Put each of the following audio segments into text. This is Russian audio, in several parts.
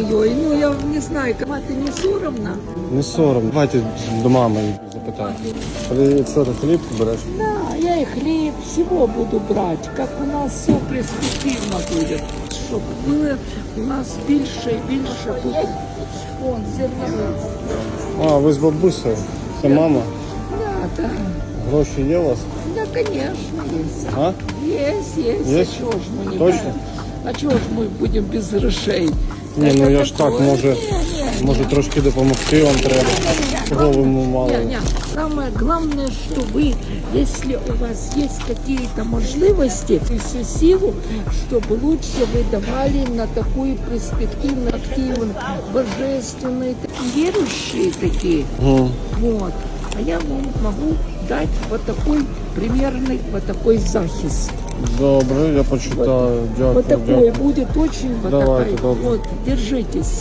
Ой-ой-ой, ну я не знаю, мати не соромно. Не сором. Давайте до мами запитаю. Ти що ти хліб береш? Да, я и хлеб, всего буду брать, как у нас все перспективно будет. Щоб було у нас більше і більше буде. Вон, зерновий. А, ви з бабусею. Це мама. Да, да. Гроші є у вас? Да, конечно, есть. А? Есть, есть. Есть? А чего ж мы не Точно? будем? А чего ж мы будем без грошей? Ні, ну я ж так, може, Не, не, може трошки допомогти вам треба. Голову мало. Не, не. Самое главное, что вы, если у вас есть какие-то возможности, всю силу, чтобы лучше вы давали на такую перспективную, активную, божественную, и верующие такие. Мгм. Вот. А я вам могу дать вот такой примерный, вот такой захист. Добре, я почитаю. Дякую. Вот такое дякую. будет очень вот Давайте, такая. добре. Вот, держитесь.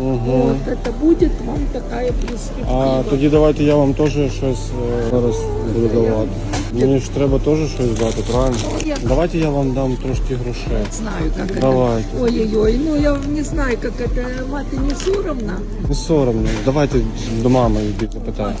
Угу. Вот, это будет вам такая А перспектива. тоді давайте я вам теж щось е, зараз буду давати. Мені ж треба теж щось дати, правильно? Я- Давайте я вам дам трошки грошей. знаю, как Давайте. это. Ой-ой-ой, ну я не знаю, как это. Мати не соромно. Не соромно. Давайте до мами йдіть запитаю.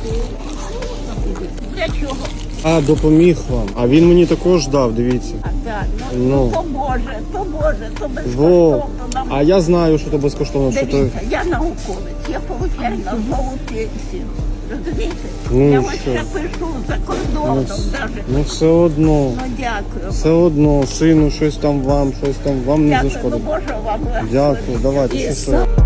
Для чого? А, допоміг вам. А він мені також дав, дивіться. А так, ну, Ну. ну. то може, то може, то Во. безкоштовно нам. А я знаю, що це безкоштовно, що то. Дивіться, я науковець, я получаю на нову пенсію. Розумієте? Ну, я і ось що? ще пишу за кордоном навіть. Ну все одно. Ну дякую. Все одно, сину, щось там вам, щось там вам не Дякую, ну зашкодить. Боже вам. Дякую, давайте, І щасливо. сам-